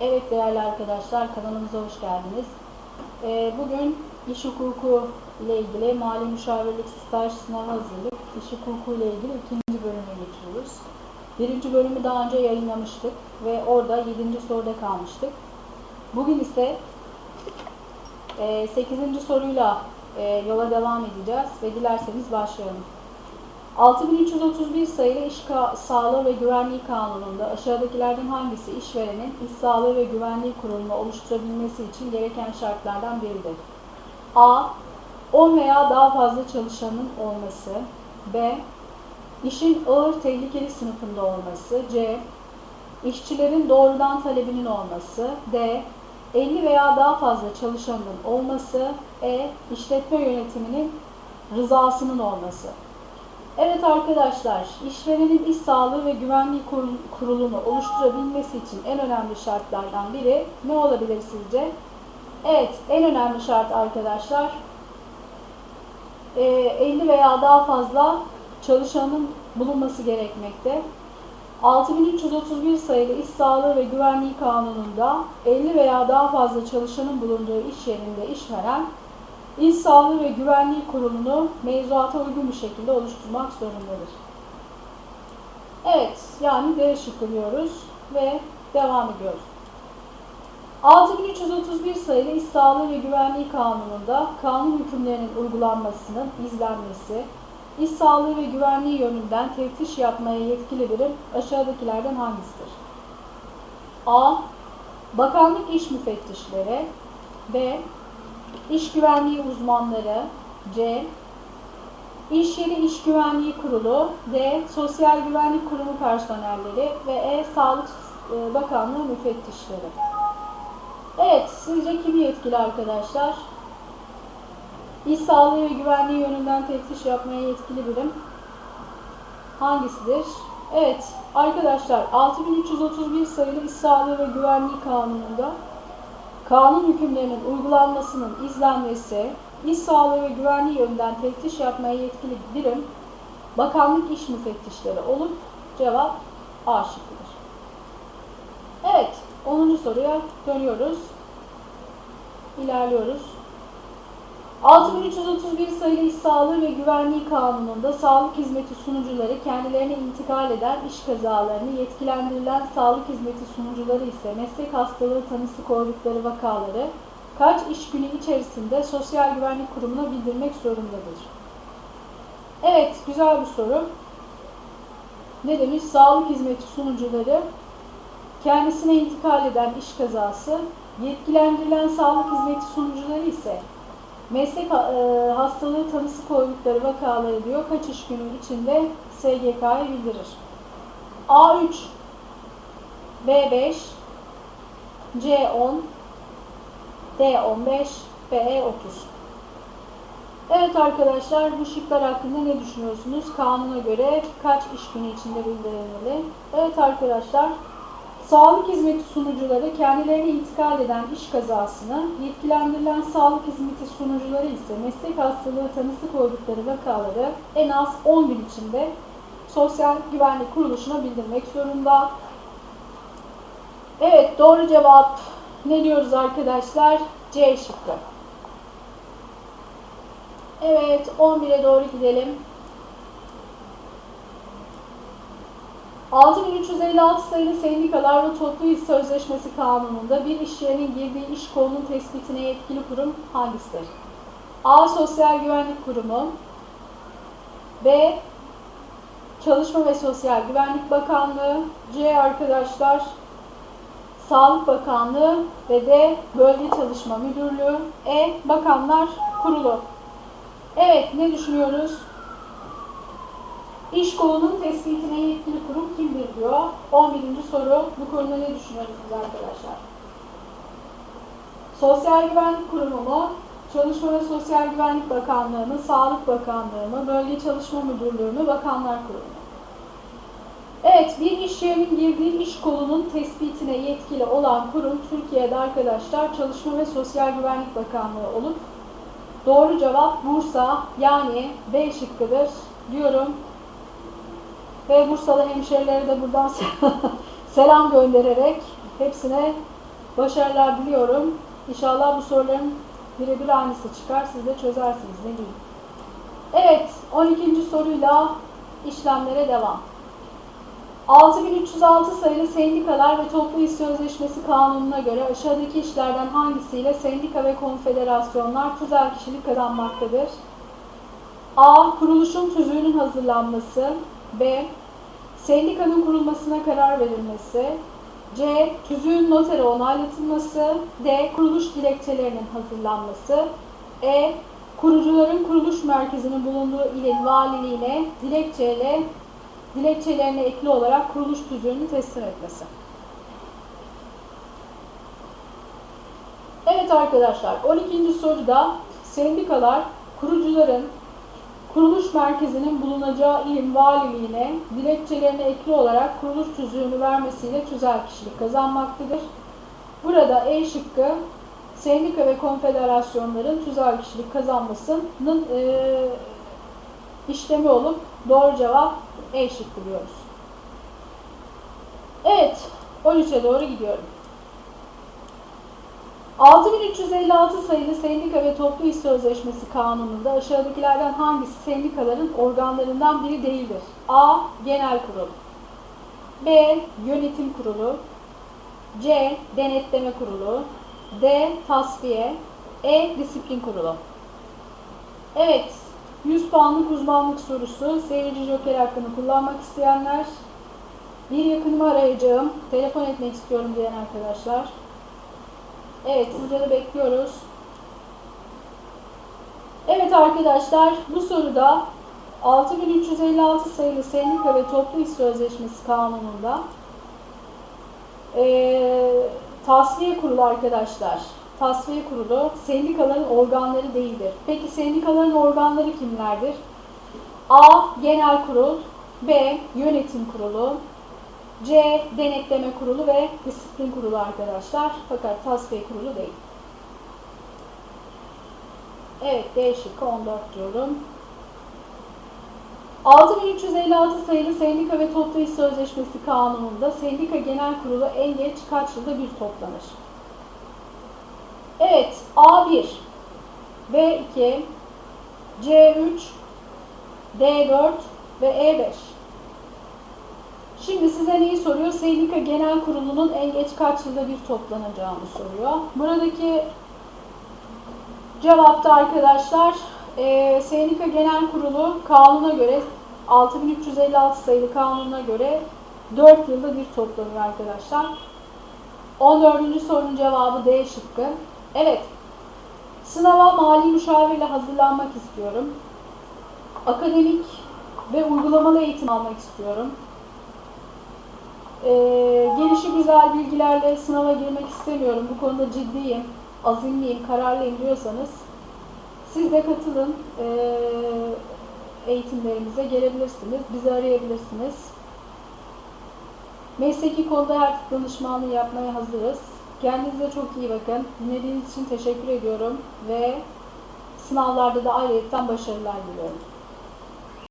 Evet değerli arkadaşlar kanalımıza hoş geldiniz. Ee, bugün iş hukuku ile ilgili mali müşavirlik staj sınavı hazırlık iş hukuku ile ilgili ikinci bölüme geçiyoruz. Birinci bölümü daha önce yayınlamıştık ve orada yedinci soruda kalmıştık. Bugün ise e, sekizinci soruyla e, yola devam edeceğiz ve dilerseniz başlayalım. 6331 sayılı İş Sağlığı ve Güvenliği Kanunu'nda aşağıdakilerden hangisi işverenin iş sağlığı ve güvenliği kurulunu oluşturabilmesi için gereken şartlardan biridir? A. 10 veya daha fazla çalışanın olması. B. İşin ağır tehlikeli sınıfında olması. C. İşçilerin doğrudan talebinin olması. D. 50 veya daha fazla çalışanın olması. E. İşletme yönetiminin rızasının olması. Evet arkadaşlar, işverenin iş sağlığı ve güvenliği kurul- kurulunu oluşturabilmesi için en önemli şartlardan biri ne olabilir sizce? Evet, en önemli şart arkadaşlar e, 50 veya daha fazla çalışanın bulunması gerekmekte. 6331 sayılı İş Sağlığı ve Güvenliği Kanunu'nda 50 veya daha fazla çalışanın bulunduğu iş yerinde işveren İş Sağlığı ve Güvenliği Kurulu'nu mevzuata uygun bir şekilde oluşturmak zorundadır. Evet, yani D şıkkı ve devam ediyoruz. 6331 sayılı İş Sağlığı ve Güvenliği Kanunu'nda kanun hükümlerinin uygulanmasının izlenmesi, iş sağlığı ve güvenliği yönünden teftiş yapmaya yetkili birim aşağıdakilerden hangisidir? A. Bakanlık İş Müfettişleri B. İş Güvenliği Uzmanları C. İş Yeri İş Güvenliği Kurulu D. Sosyal Güvenlik Kurumu personelleri ve E. Sağlık e, Bakanlığı müfettişleri. Evet, sizce kim yetkili arkadaşlar? İş sağlığı ve güvenliği yönünden teftiş yapmaya yetkili birim hangisidir? Evet, arkadaşlar 6331 sayılı İş Sağlığı ve Güvenliği Kanunu'nda kanun hükümlerinin uygulanmasının izlenmesi, iş sağlığı ve güvenliği yönünden teftiş yapmaya yetkili birim bakanlık iş müfettişleri olup cevap A şıkkıdır. Evet, 10. soruya dönüyoruz. İlerliyoruz. 6331 sayılı İş Sağlığı ve Güvenliği Kanunu'nda sağlık hizmeti sunucuları kendilerine intikal eden iş kazalarını yetkilendirilen sağlık hizmeti sunucuları ise meslek hastalığı tanısı koydukları vakaları kaç iş günü içerisinde Sosyal Güvenlik Kurumu'na bildirmek zorundadır? Evet, güzel bir soru. Ne demiş? Sağlık hizmeti sunucuları kendisine intikal eden iş kazası, yetkilendirilen sağlık hizmeti sunucuları ise meslek e, hastalığı tanısı koydukları vakaları diyor kaç iş günü içinde SGK'ya bildirir. A3 B5 C10 D15 BE30 Evet arkadaşlar bu şıklar hakkında ne düşünüyorsunuz? Kanuna göre kaç iş günü içinde bildirilmeli? Evet arkadaşlar Sağlık hizmeti sunucuları kendilerine intikal eden iş kazasını, yetkilendirilen sağlık hizmeti sunucuları ise meslek hastalığı tanısı koydukları vakaları en az 10 gün içinde Sosyal Güvenlik Kuruluşu'na bildirmek zorunda. Evet doğru cevap ne diyoruz arkadaşlar? C şıkkı. Evet 11'e doğru gidelim. 6356 sayılı Sendikalar ve Toplu İş Sözleşmesi Kanunu'nda bir iş yerinin girdiği iş kolunun tespitine yetkili kurum hangisidir? A. Sosyal Güvenlik Kurumu B. Çalışma ve Sosyal Güvenlik Bakanlığı C. Arkadaşlar Sağlık Bakanlığı ve D. Bölge Çalışma Müdürlüğü E. Bakanlar Kurulu Evet ne düşünüyoruz? İş kolunun tespitine yetkili kurum kimdir diyor. 11. soru. Bu konuda ne düşünüyorsunuz arkadaşlar? Sosyal Güvenlik Kurumu mu? Çalışma ve Sosyal Güvenlik Bakanlığı mı? Sağlık Bakanlığı mı? Bölge Çalışma Müdürlüğü mü? Bakanlar Kurumu mu? Evet, bir iş yerinin girdiği iş kolunun tespitine yetkili olan kurum Türkiye'de arkadaşlar Çalışma ve Sosyal Güvenlik Bakanlığı olup doğru cevap Bursa yani B şıkkıdır diyorum. Ve Bursalı hemşerilere de buradan selam göndererek hepsine Başarılar diliyorum. İnşallah bu soruların birebir aynısı çıkar. Siz de çözersiniz. Ne diyeyim. Evet, 12. soruyla işlemlere devam. 6306 sayılı Sendikalar ve Toplu İş Sözleşmesi Kanunu'na göre aşağıdaki işlerden hangisiyle sendika ve konfederasyonlar tüzel kişilik kazanmaktadır? A. Kuruluşun tüzüğünün hazırlanması. B. Sendikanın kurulmasına karar verilmesi. C. Tüzüğün notere onaylatılması. D. Kuruluş dilekçelerinin hazırlanması. E. Kurucuların kuruluş merkezinin bulunduğu ilin valiliğine dilekçeyle dilekçelerine ekli olarak kuruluş tüzüğünü teslim etmesi. Evet arkadaşlar 12. soruda sendikalar kurucuların kuruluş merkezinin bulunacağı ilin valiliğine dilekçelerine ekli olarak kuruluş tüzüğünü vermesiyle tüzel kişilik kazanmaktadır. Burada E şıkkı sendika ve konfederasyonların tüzel kişilik kazanmasının e, işlemi olup doğru cevap E şıkkı diyoruz. Evet, 13'e doğru gidiyorum. 6356 sayılı Sendika ve Toplu İş Sözleşmesi Kanunu'nda aşağıdakilerden hangisi sendikaların organlarından biri değildir? A. Genel Kurul B. Yönetim Kurulu C. Denetleme Kurulu D. Tasfiye E. Disiplin Kurulu Evet, 100 puanlık uzmanlık sorusu. Seyirci joker hakkını kullanmak isteyenler bir yakınımı arayacağım. Telefon etmek istiyorum diyen arkadaşlar. Evet, sizleri bekliyoruz. Evet arkadaşlar, bu soruda 6356 sayılı Sendika ve Toplu İş Sözleşmesi Kanunu'nda eee tasfiye kurulu arkadaşlar. Tasfiye kurulu sendikaların organları değildir. Peki sendikaların organları kimlerdir? A. Genel kurul B. Yönetim kurulu C. Denetleme kurulu ve disiplin kurulu arkadaşlar. Fakat tasfiye kurulu değil. Evet D şıkkı 14 diyorum. 6356 sayılı Sendika ve Toplu İş Sözleşmesi Kanunu'nda Sendika Genel Kurulu en geç kaç yılda bir toplanır? Evet, A1, B2, C3, D4 ve E5. Şimdi size neyi soruyor? Sendika Genel Kurulu'nun en geç kaç yılda bir toplanacağını soruyor. Buradaki cevapta arkadaşlar e, Sendika Genel Kurulu kanuna göre 6356 sayılı kanuna göre 4 yılda bir toplanıyor arkadaşlar. 14. sorunun cevabı D şıkkı. Evet. Sınava mali müşavirle hazırlanmak istiyorum. Akademik ve uygulamalı eğitim almak istiyorum. Ee, gelişi güzel bilgilerle sınava girmek istemiyorum. Bu konuda ciddiyim, azimliyim, kararlıyım diyorsanız siz de katılın. Ee, eğitimlerimize gelebilirsiniz. Bizi arayabilirsiniz. Mesleki konuda her danışmanlığı yapmaya hazırız. Kendinize çok iyi bakın. Dinlediğiniz için teşekkür ediyorum ve sınavlarda da ayrıca başarılar diliyorum.